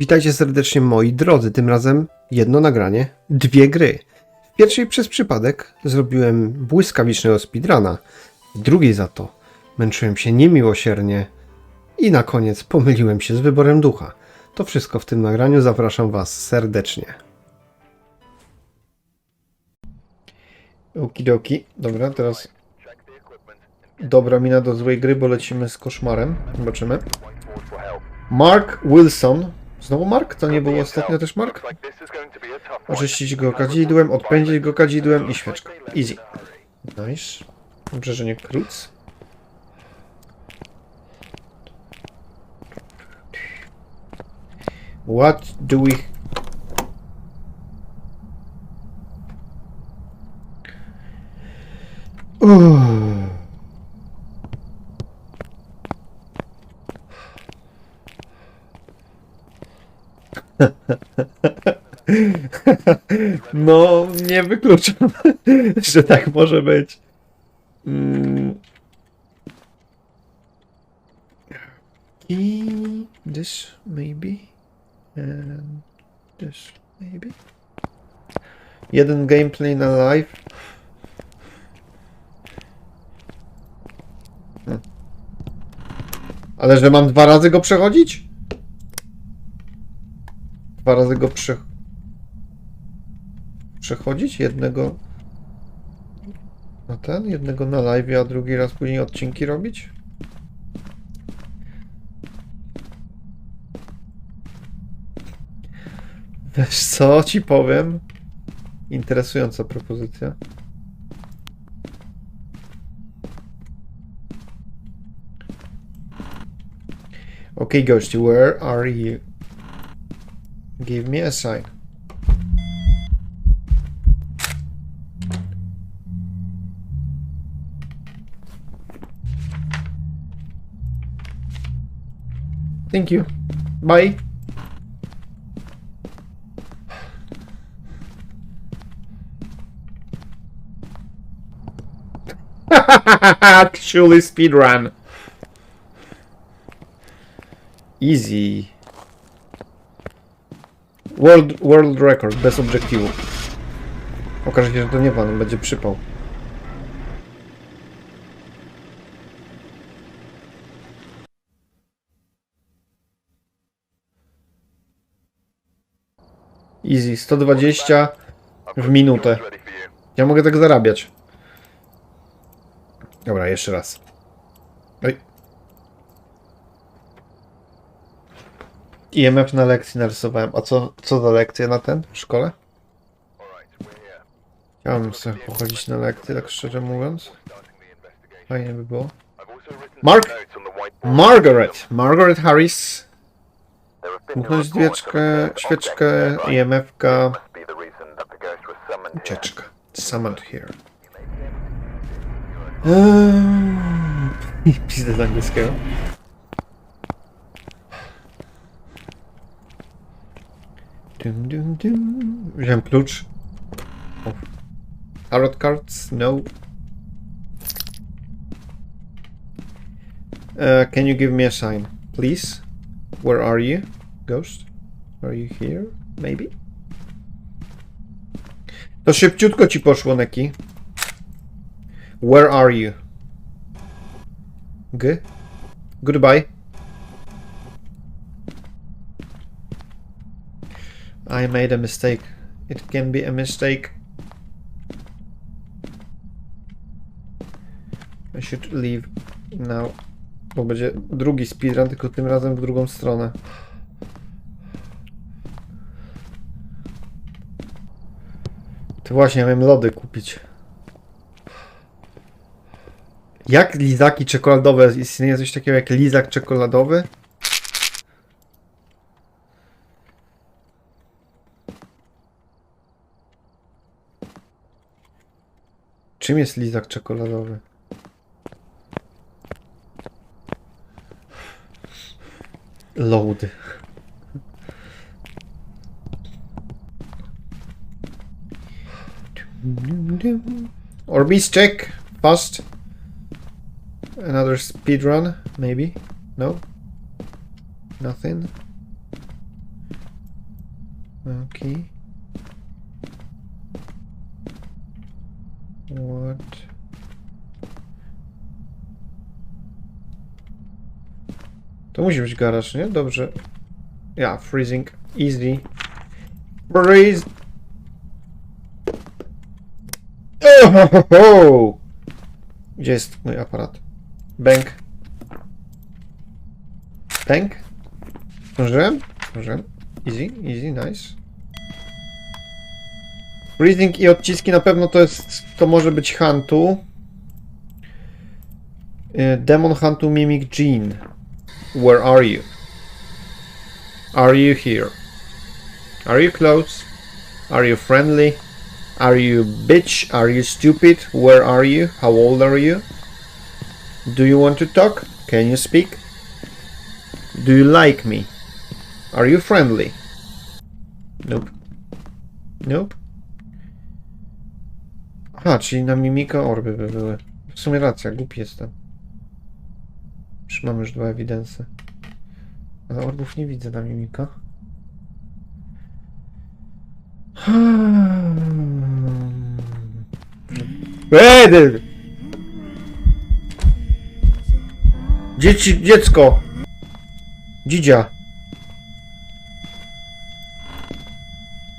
Witajcie serdecznie moi drodzy, tym razem jedno nagranie, dwie gry. W pierwszej przez przypadek zrobiłem błyskawicznego speedruna, w drugiej za to męczyłem się niemiłosiernie i na koniec pomyliłem się z wyborem ducha. To wszystko w tym nagraniu, zapraszam was serdecznie. Okidoki, dobra, teraz dobra mina do złej gry, bo lecimy z koszmarem, zobaczymy. Mark Wilson. Znowu Mark? To nie był ostatnio też Mark? Oczyścić go kadzidłem, odpędzić go kadzidłem i świeczką. Easy. Nice. Dobrze, że nie kruc. What do we... Uff. No, nie wykluczam, że tak może być. Mm. I this maybe and this maybe. Jeden gameplay na live. Hmm. Ale że mam dwa razy go przechodzić? Dwa razy go prze... przechodzić? Jednego na ten, jednego na live, a drugi raz później odcinki robić? Wiesz co ci powiem? Interesująca propozycja. Okay, Ghost, where are you? Give me a sign. Thank you. Bye. Actually speedrun. Easy. World, world record bez obiektywu. Okaże się, że to nie pan, będzie przypał. Easy, 120 w minutę. Ja mogę tak zarabiać. Dobra, jeszcze raz. IMF na lekcji narysowałem. A co, co za lekcje na ten w szkole? Chciałbym sobie pochodzić na lekcję, tak szczerze mówiąc. Fajnie by było. Mark? Margaret! Margaret Harris. Zamknąć świeczkę, świeczkę, IMF-ka. Ucieczka. Summoned here. Eee, Pizdę z angielskiego. Dum, dum, dum. Wziąłem klucz. O. Tarot cards? No. Uh, can you give me a sign, please? Where are you, ghost? Are you here? Maybe? To szybciutko ci poszło, Neki. Where are you? G? Goodbye. I made a mistake. It can be a mistake. I should leave now. Bo będzie drugi speedrun, tylko tym razem w drugą stronę. To właśnie, miałem lody kupić. Jak lizaki czekoladowe? Istnieje coś takiego jak lizak czekoladowy? Czym jest lizak czekoladowy? Load. Orbis check. Fast. Another speed run, maybe. No. Nothing. Okay. What? To musi być garaż, nie? Dobrze. Ja, freezing. Easy. Freeze! Oh, ho, ho. Gdzie jest mój aparat? Bęk. Bęk? Zdążyłem? Zdążyłem. Easy, easy, nice. Breathing i odciski na pewno to jest, to może być Huntu. Y, Demon Huntu Mimic Gene. Where are you? Are you here? Are you close? Are you friendly? Are you bitch? Are you stupid? Where are you? How old are you? Do you want to talk? Can you speak? Do you like me? Are you friendly? Nope. Nope. Aha, czyli na mimika orby by były. W sumie racja, głupi jestem. Już mamy już dwa ewidensy. Ale orbów nie widzę na mimika. Edy! Dzieci, dziecko! Dzidzia!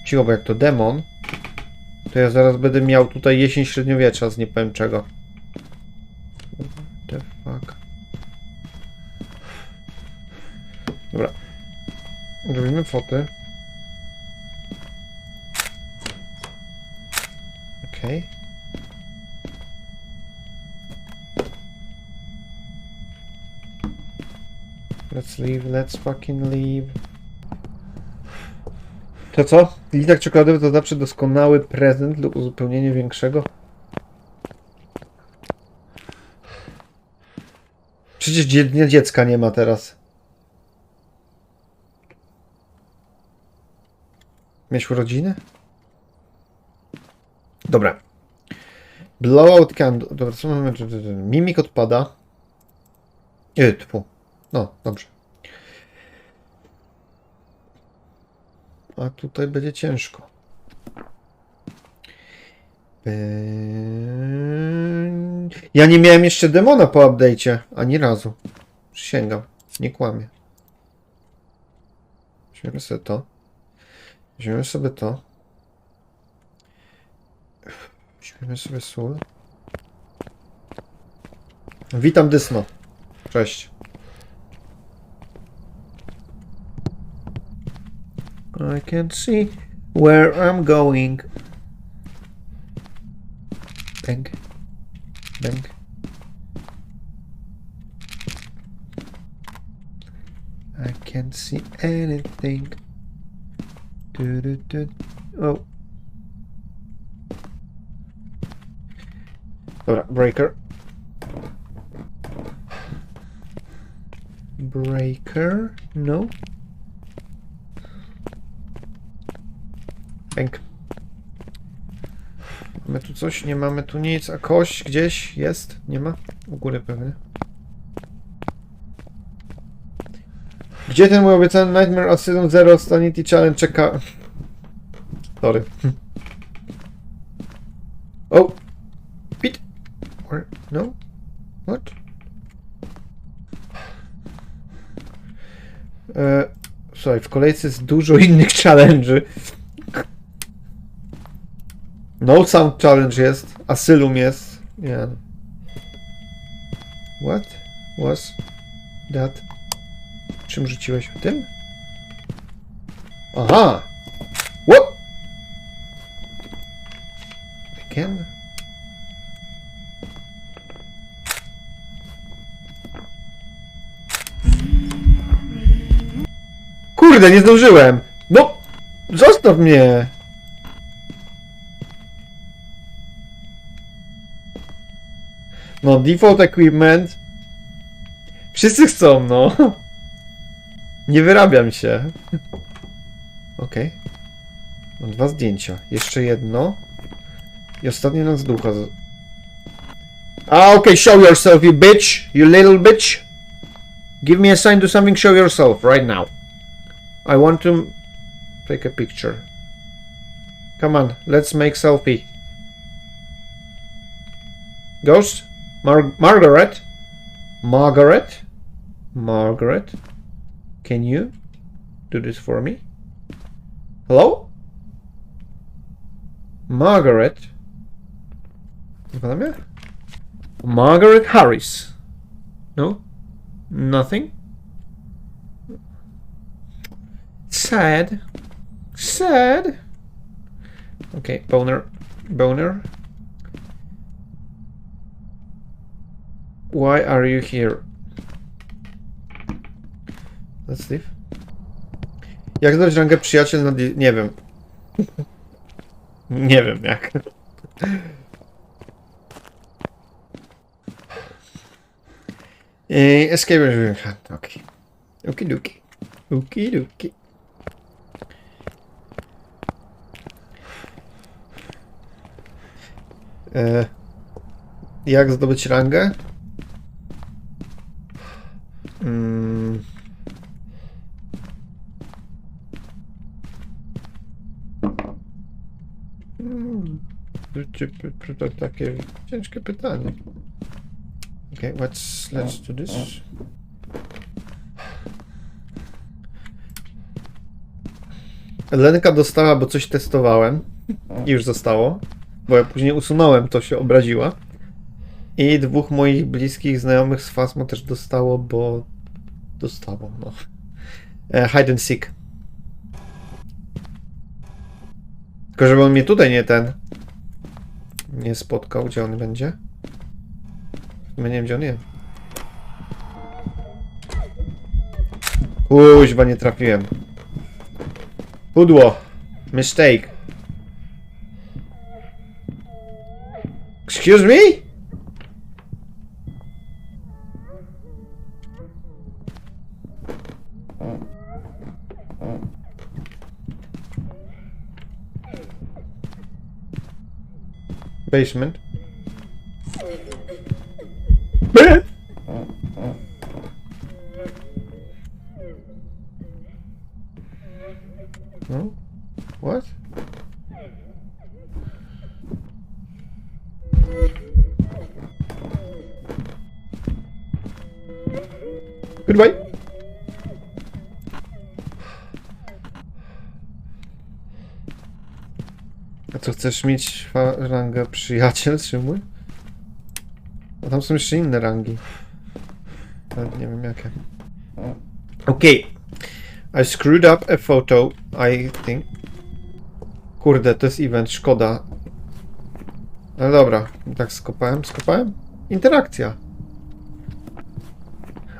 Cicho, bo jak to demon, to ja zaraz będę miał tutaj jesień średniowiecza z nie powiem czego. The fuck? Dobra. Robimy foty. Okej. Let's leave, let's fucking leave. To co? Litak czekoladowy to zawsze doskonały prezent lub uzupełnienie większego? Przecież dnia dziecka nie ma teraz. Miałeś urodziny? Dobra. Blowout candle. Dobra, co mamy? Mimik odpada. Yy, tfu. No, dobrze. A tutaj będzie ciężko. Bę- Ja nie miałem jeszcze demona po update'cie. Ani razu. Przysięgam. Nie kłamię. Weźmiemy sobie to. Weźmiemy sobie to. Weźmiemy sobie sól. Witam Dysno. Cześć. I can't see where I'm going. Bang. Bang. I can't see anything. Du, du, du. Oh. Breaker. Breaker? No. Bęk. Mamy tu coś? Nie mamy tu nic. A kość gdzieś jest? Nie ma? U góry pewnie. Gdzie ten mój obiecany Nightmare Asylum Zero Sanity Challenge czeka? Sorry. Oh! Pit! Where? No? What? E, słuchaj, w kolejce jest dużo innych challenge'y. No Sound Challenge jest, Asylum jest. Nie. What was that? Czym rzuciłeś tym? Aha! What? Again? Kurde, nie zdążyłem! No! Zostaw mnie! No, default equipment. Wszyscy chcą, no. Nie wyrabiam się. Okej. Mam dwa zdjęcia. Jeszcze jedno. I ostatnie nas ducha. Ah, okay, show yourself, you bitch. You little bitch. Give me a sign to something, show yourself right now. I want to Take a picture. Come on, let's make selfie. Ghost? Mar- Margaret? Margaret? Margaret? Can you do this for me? Hello? Margaret? Margaret Harris. No? Nothing? Sad. Sad. Okay, boner. Boner. Why are you here? Let's leave. Jak dać rangę przyjaciel na... Nie wiem. Nie wiem jak. Eh, Escape... Okej. Okidoki. Okidoki. E, jak zdobyć rangę? Mm. Mm, czy- To takie ciężkie pytanie. Okay, let's let's do this. Lenka dostała, bo coś testowałem i już zostało, bo ja później usunąłem, to się obraziła. I dwóch moich bliskich znajomych z Fasmo też dostało, bo dostało, no. E, hide and seek. Tylko żeby on mnie tutaj nie ten nie spotkał, gdzie on będzie. Ja nie wiem, gdzie on jest. Kuźwa, nie trafiłem. Pudło. Mistake. Excuse me? Basement. Chcesz mieć rangę przyjaciel, czy mój? Tam są jeszcze inne rangi. Ale nie wiem jakie. Okej. I screwed up a photo, I think. Kurde, to jest event, szkoda. Ale dobra, tak skopałem, skopałem. Interakcja.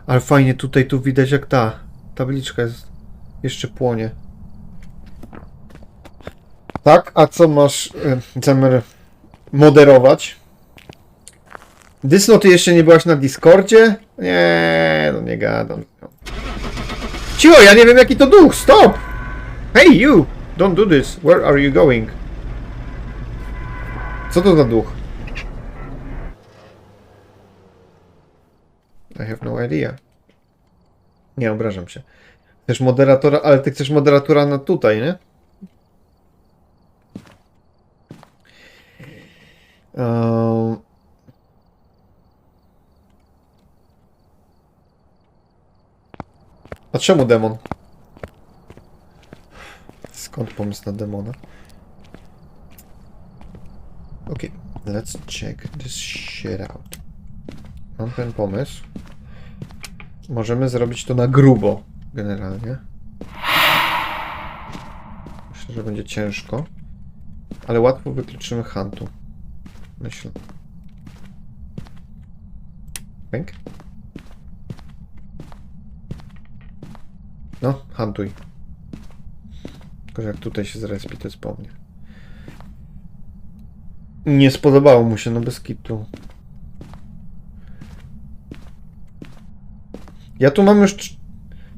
Ale fajnie tutaj, tu widać jak ta tabliczka jest, jeszcze płonie. Tak, a co masz y, zamiar moderować? Dysno, ty jeszcze nie byłaś na Discordzie? Nie, no nie gadam. Cicho, ja nie wiem jaki to duch, stop! Hey you! Don't do this, where are you going? Co to za duch? I have no idea. Nie, obrażam się. Chcesz moderatora, ale ty chcesz moderatora na tutaj, nie? Ehm. A czemu demon? Skąd pomysł na demona? Okay, let's check this shit out. Mam ten pomysł. Możemy zrobić to na grubo, generalnie. Myślę, że będzie ciężko. Ale łatwo wykluczymy Huntu. Myślę. Pęk. No, hantuj. Tylko, jak tutaj się zrespi, to jest po mnie. Nie spodobało mu się, no bez kitu. Ja tu mam już trz-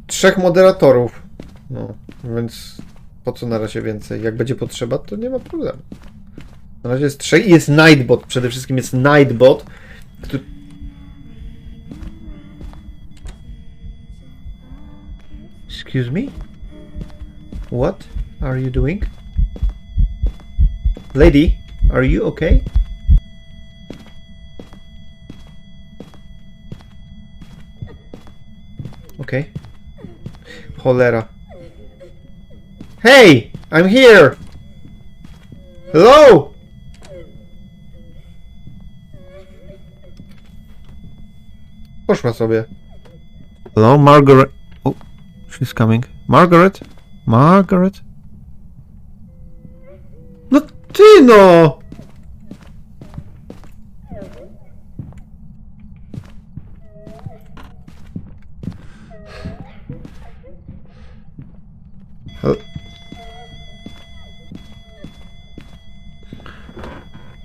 trzech moderatorów. No, więc po co na razie więcej? Jak będzie potrzeba, to nie ma problemu. Na razie jest trzech i jest Nightbot. Przede wszystkim jest Nightbot, który... Excuse me? What? are you doing? Lady, are you okay? Okay. Cholera. Hey! I'm here! Hello! Poszła sobie. Hello, Margaret. Oh, she's coming. Margaret? Margaret? No ty no!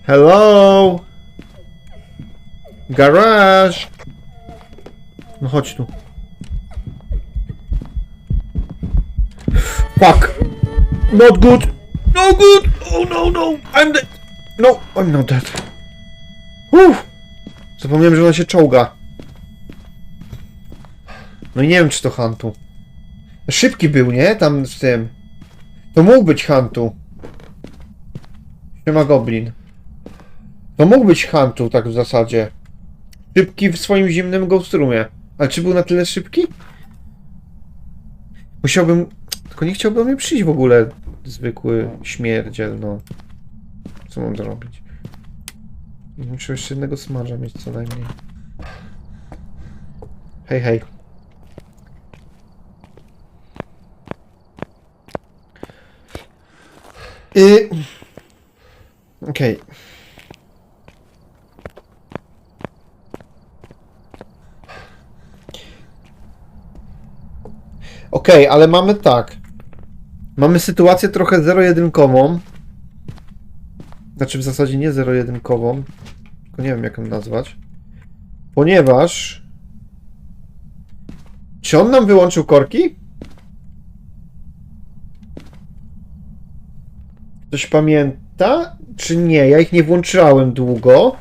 Hello? Garage! No chodź tu. Fuck! Not good! No good! Oh no, no! I'm dead! No, I'm not dead. Uff! Zapomniałem, że ona się czołga. No i nie wiem, czy to Huntu. Szybki był, nie? Tam z tym. To mógł być Huntu. Siema Goblin. To mógł być Huntu, tak w zasadzie. Szybki w swoim zimnym Ghost Roomie. Ale czy był na tyle szybki? Musiałbym... Tylko nie chciałby mnie przyjść w ogóle. Zwykły śmierdziel, no. Co mam zrobić? Muszę jeszcze jednego smarza mieć co najmniej. Hej, hej. Y... Okej. Okej, ale mamy tak. Mamy sytuację trochę zero-jedynkową. Znaczy w zasadzie nie zero-jedynkową. Tylko nie wiem jak ją nazwać. Ponieważ... Czy on nam wyłączył korki? Ktoś pamięta? Czy nie? Ja ich nie włączałem długo.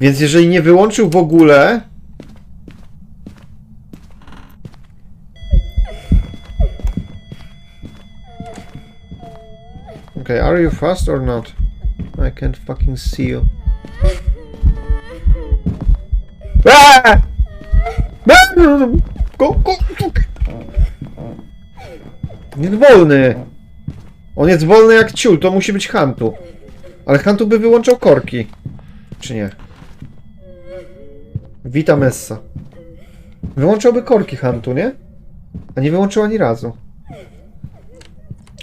Więc jeżeli nie wyłączył w ogóle, Okay, are you fast or not? I can't fucking see you. Ah! Go, go, go. Nie wolny. On jest wolny jak ciul, to musi być Hantu. Ale Hantu by wyłączał korki. Czy nie? Witam Essa. Wyłączałby korki Hantu, nie? A nie wyłączył ani razu.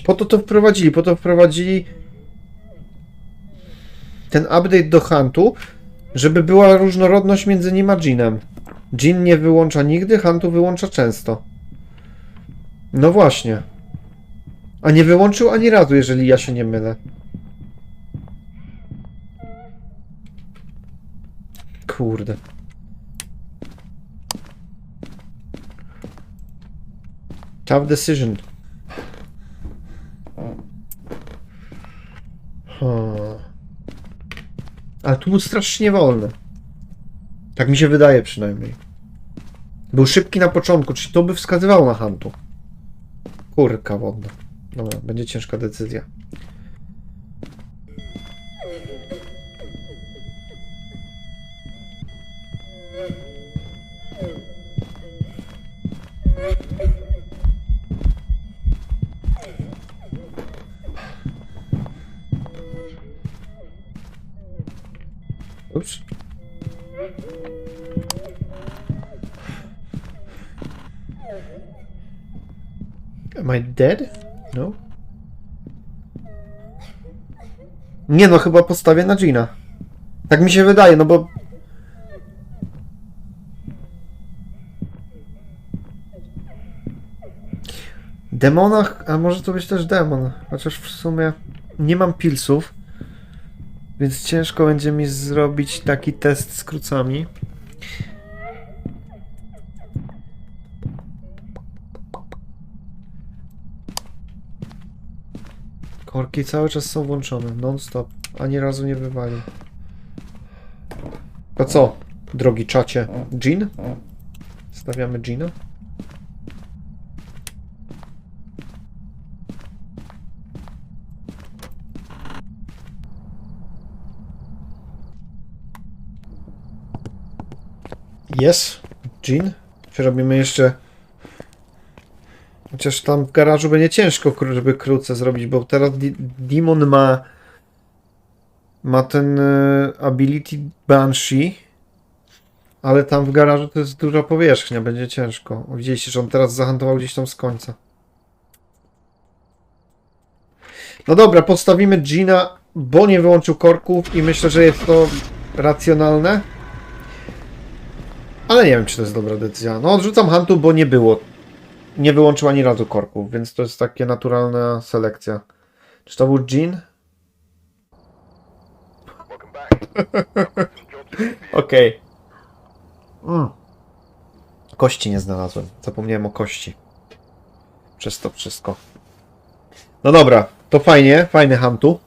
Po to to wprowadzili, po to wprowadzili ten update do Huntu, żeby była różnorodność między nim a Jeanem. Jean nie wyłącza nigdy, Huntu wyłącza często. No właśnie. A nie wyłączył ani razu, jeżeli ja się nie mylę. Kurde. Tough decision. Hmm. Ale tu był strasznie wolny. Tak mi się wydaje przynajmniej. Był szybki na początku, czyli to by wskazywało na Huntu. Kurka wodna. Dobra, będzie ciężka decyzja. Am I dead? No. Nie no, chyba postawię na Gina. Tak mi się wydaje, no bo... Demonach, a może to być też demon, chociaż w sumie nie mam pilsów. Więc ciężko będzie mi zrobić taki test z krucami. Korki cały czas są włączone, non-stop. Ani razu nie bywali. To co, drogi czacie? Jean? Stawiamy Gina? Jest, Jean. Czy robimy jeszcze Chociaż tam w garażu będzie ciężko, żeby krótce zrobić, bo teraz Demon ma ma ten e, ability Banshee, ale tam w garażu to jest duża powierzchnia, będzie ciężko. Widzieliście, że on teraz zahantował gdzieś tam z końca. No dobra, postawimy Gina, bo nie wyłączył korków i myślę, że jest to racjonalne. Ale nie wiem, czy to jest dobra decyzja. No odrzucam Huntu, bo nie było. Nie wyłączył ani razu korków, więc to jest takie naturalna selekcja. Czy to był Jean? Okej. Mm. Kości nie znalazłem. Zapomniałem o kości. Przez to wszystko. No dobra, to fajnie, fajny Huntu.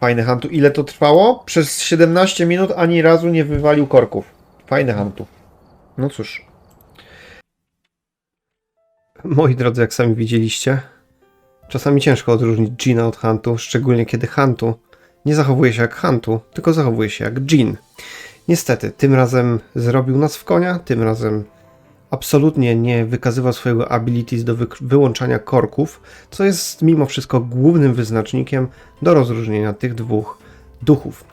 Fajny Huntu. Ile to trwało? Przez 17 minut ani razu nie wywalił korków. Fajny Huntu. No cóż. Moi drodzy, jak sami widzieliście, czasami ciężko odróżnić Gina od Huntu, szczególnie kiedy Huntu nie zachowuje się jak Huntu, tylko zachowuje się jak Jean. Niestety, tym razem zrobił nas w konia, tym razem absolutnie nie wykazywał swojego abilities do wy- wyłączania korków, co jest mimo wszystko głównym wyznacznikiem do rozróżnienia tych dwóch duchów.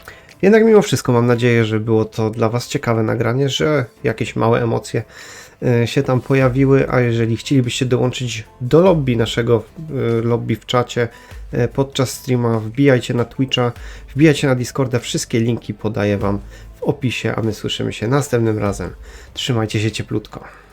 Jednak mimo wszystko mam nadzieję, że było to dla Was ciekawe nagranie, że jakieś małe emocje się tam pojawiły, a jeżeli chcielibyście dołączyć do lobby naszego e, lobby w czacie e, podczas streama, wbijajcie na Twitcha, wbijajcie na Discorda, wszystkie linki podaję Wam w opisie, a my słyszymy się następnym razem. Trzymajcie się cieplutko.